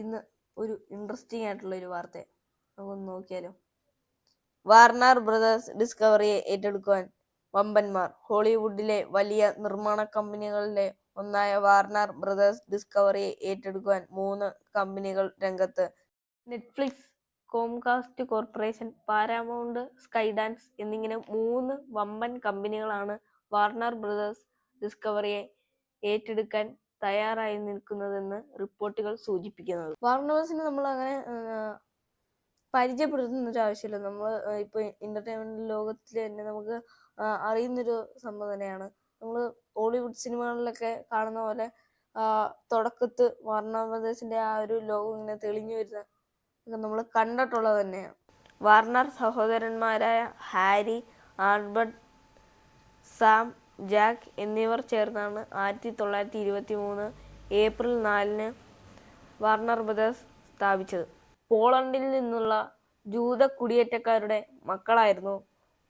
ഇന്ന് ഒരു ഇൻട്രസ്റ്റിംഗ് ആയിട്ടുള്ള ഒരു വാർത്ത. നമുക്കൊന്ന് നോക്കിയാലോ. Warner brothers ഡിസ്കവറിയെ ഏറ്റെടുക്കുവാൻ വമ്പന്മാർ. ഹോളിവുഡിലെ വലിയ നിർമ്മാണ കമ്പനികളിലെ ഒന്നായ വാർണർ ബ്രദേഴ്സ് ഡിസ്കവറിയെ ഏറ്റെടുക്കുവാൻ മൂന്ന് കമ്പനികൾ രംഗത്ത്. Netflix Comcast corporation Paramount Skydance എന്നിങ്ങനെ മൂന്ന് വമ്പൻ കമ്പനികളാണ് വാർണർ ബ്രദേഴ്സ് ഡിസ്കവറിയെ ഏറ്റെടുക്കാൻ തയ്യാറായി നിൽക്കുന്നതെന്ന് റിപ്പോർട്ടുകൾ സൂചിപ്പിക്കുന്നത്. വാർണേഴ്സിന് നമ്മൾ അങ്ങനെ പരിചയപ്പെടുത്തുന്ന ഒരു ആവശ്യമില്ല. നമ്മൾ ഇപ്പോൾ എന്റർടൈൻമെന്റ് ലോകത്തിൽ തന്നെ നമുക്ക് അറിയുന്നൊരു സംഭവം തന്നെയാണ്. നമ്മൾ ഹോളിവുഡ് സിനിമകളിലൊക്കെ കാണുന്ന പോലെ തുടക്കത്ത് വാർണർ ബ്രദേഴ്സിന്റെ ആ ഒരു ലോകം ഇങ്ങനെ തെളിഞ്ഞു വരുന്ന നമ്മൾ കണ്ടിട്ടുള്ളത് തന്നെയാണ്. വാർണർ സഹോദരന്മാരായ ഹാരി ആൽബർട്ട് സാം ജാക്ക് എന്നിവർ ചേർന്നാണ് ആയിരത്തി തൊള്ളായിരത്തി ഇരുപത്തി മൂന്ന് ഏപ്രിൽ നാലിന് വാർണർ ബ്രദേഴ്സ് സ്ഥാപിച്ചത്. പോളണ്ടിൽ നിന്നുള്ള ജൂത കുടിയേറ്റക്കാരുടെ മക്കളായിരുന്നു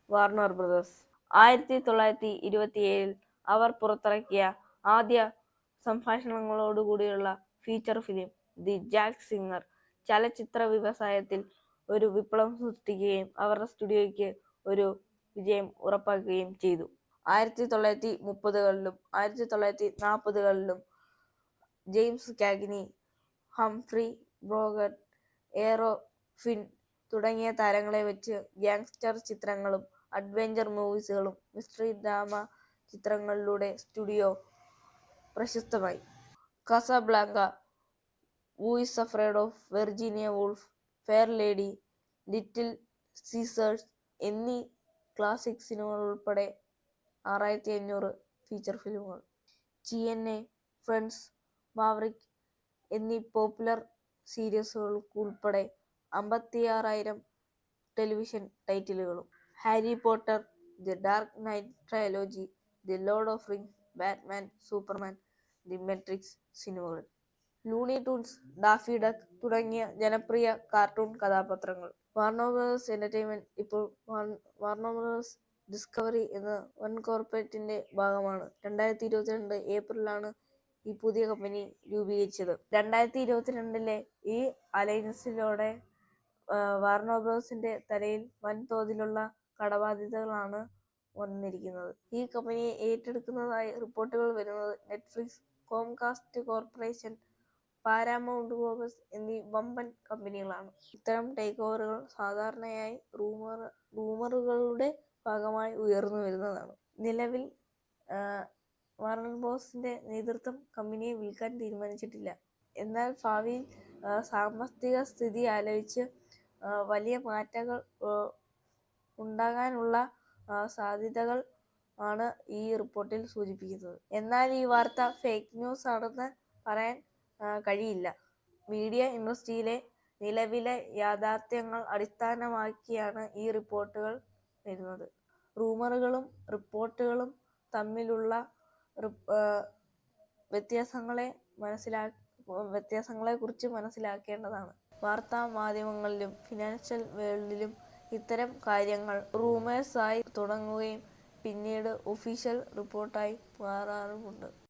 വാർണർ ബ്രദേഴ്സ്. ആയിരത്തി തൊള്ളായിരത്തി ഇരുപത്തിയേഴിൽ അവർ പുറത്തിറക്കിയ ആദ്യ സംഭാഷണങ്ങളോടുകൂടിയുള്ള feature film the Jazz Singer ചലച്ചിത്ര വ്യവസായത്തിൽ ഒരു വിപ്ലവം സൃഷ്ടിക്കുകയും അവരുടെ സ്റ്റുഡിയോയ്ക്ക് ഒരു വിജയം ഉറപ്പാക്കുകയും ചെയ്തു. ആയിരത്തി തൊള്ളായിരത്തി മുപ്പതുകളിലും ആയിരത്തി തൊള്ളായിരത്തി നാൽപ്പതുകളിലും James Cagney Humphrey Bogart Errol Flynn തുടങ്ങിയ താരങ്ങളെ വെച്ച് ഗ്യാങ്സ്റ്റർ ചിത്രങ്ങളും അഡ്വഞ്ചർ മൂവീസുകളും മിസ്റ്ററി ഡ്രാമ ചിത്രങ്ങളിലൂടെ studio പ്രശസ്തമായി. Casablanca who's afraid of Virginia Woolf fair lady little Caesars എന്നീ ക്ലാസിക് സിനിമകൾ ഉൾപ്പെടെ ആറായിരത്തി അഞ്ഞൂറ് feature ഫിലിമുകൾ G N A Friends Maverick എന്നീ പോപ്പുലർ സീരീസുകൾക്ക് ഉൾപ്പെടെ അമ്പത്തിയാറായിരം television ടൈറ്റിലുകളും Harry Potter the Dark Knight trilogy the Lord of Rings Batman Superman the Matrix സിനിമകൾ ലൂണി ടൂൺസ് ഡാഫി ഡക്ക് തുടങ്ങിയ ജനപ്രിയ കാർട്ടൂൺ കഥാപാത്രങ്ങൾ. വാർണോ ബ്രദേഴ്സ് എന്റർടൈൻമെന്റ് ഇപ്പോൾ വാർണോ ബ്രദേഴ്സ് ഡിസ്കവറി എന്ന വൺ കോർപ്പറേറ്റിന്റെ ഭാഗമാണ്. രണ്ടായിരത്തി ഇരുപത്തിരണ്ട് ഏപ്രിലാണ് ഈ പുതിയ കമ്പനി രൂപീകരിച്ചത്. രണ്ടായിരത്തി ഇരുപത്തിരണ്ടിലെ ഈ അലയൻസിലൂടെ വാർണോബ്രോസിന്റെ തലയിൽ തലയിൽ വൻതോതിലുള്ള കടബാധ്യതകളാണ് വന്നിരിക്കുന്നത്. ഈ കമ്പനിയെ ഏറ്റെടുക്കുന്നതായി റിപ്പോർട്ടുകൾ വരുന്നത് നെറ്റ്ഫ്ലിക്സ് കോംകാസ്റ്റ് കോർപ്പറേഷൻ പാരാമൗണ്ട് ഗോബസ് എന്നീ വമ്പൻ കമ്പനികളാണ് ഇത്തരം ടേക്ക് ഓവറുകൾ സാധാരണയായി റൂമർ റൂമറുകളുടെ ഭാഗമായി ഉയർന്നു വരുന്നതാണ്. നിലവിൽ വാർണർ ബോസിന്റെ നേതൃത്വം കമ്പനിയെ വിൽക്കാൻ തീരുമാനിച്ചിട്ടില്ല. എന്നാൽ ഭാവിയിൽ സാമ്പത്തിക സ്ഥിതി ആലോചിച്ച് വലിയ മാറ്റങ്ങൾ ഉണ്ടാകാനുള്ള സാധ്യതകൾ ആണ് ഈ റിപ്പോർട്ടിൽ സൂചിപ്പിക്കുന്നത്. എന്നാൽ ഈ വാർത്ത ഫേക്ക് ന്യൂസ് ആണെന്ന് പറയാൻ കഴിയില്ല. മീഡിയ ഇൻഡസ്ട്രിയിലെ നിലവിലെ യാഥാർത്ഥ്യങ്ങൾ അടിസ്ഥാനമാക്കിയാണ് ഈ റിപ്പോർട്ടുകൾ വരുന്നത് റൂമറുകളും റിപ്പോർട്ടുകളും തമ്മിലുള്ള വ്യത്യാസങ്ങളെ മനസ്സിലാ വ്യത്യാസങ്ങളെ കുറിച്ച് മനസ്സിലാക്കേണ്ടതാണ്. വാർത്താ മാധ്യമങ്ങളിലും ഫിനാൻഷ്യൽ വേൾഡിലും ഇത്തരം കാര്യങ്ങൾ റൂമേഴ്സായി തുടങ്ങുകയും പിന്നീട് ഒഫീഷ്യൽ റിപ്പോർട്ടായി മാറാറുമുണ്ട്.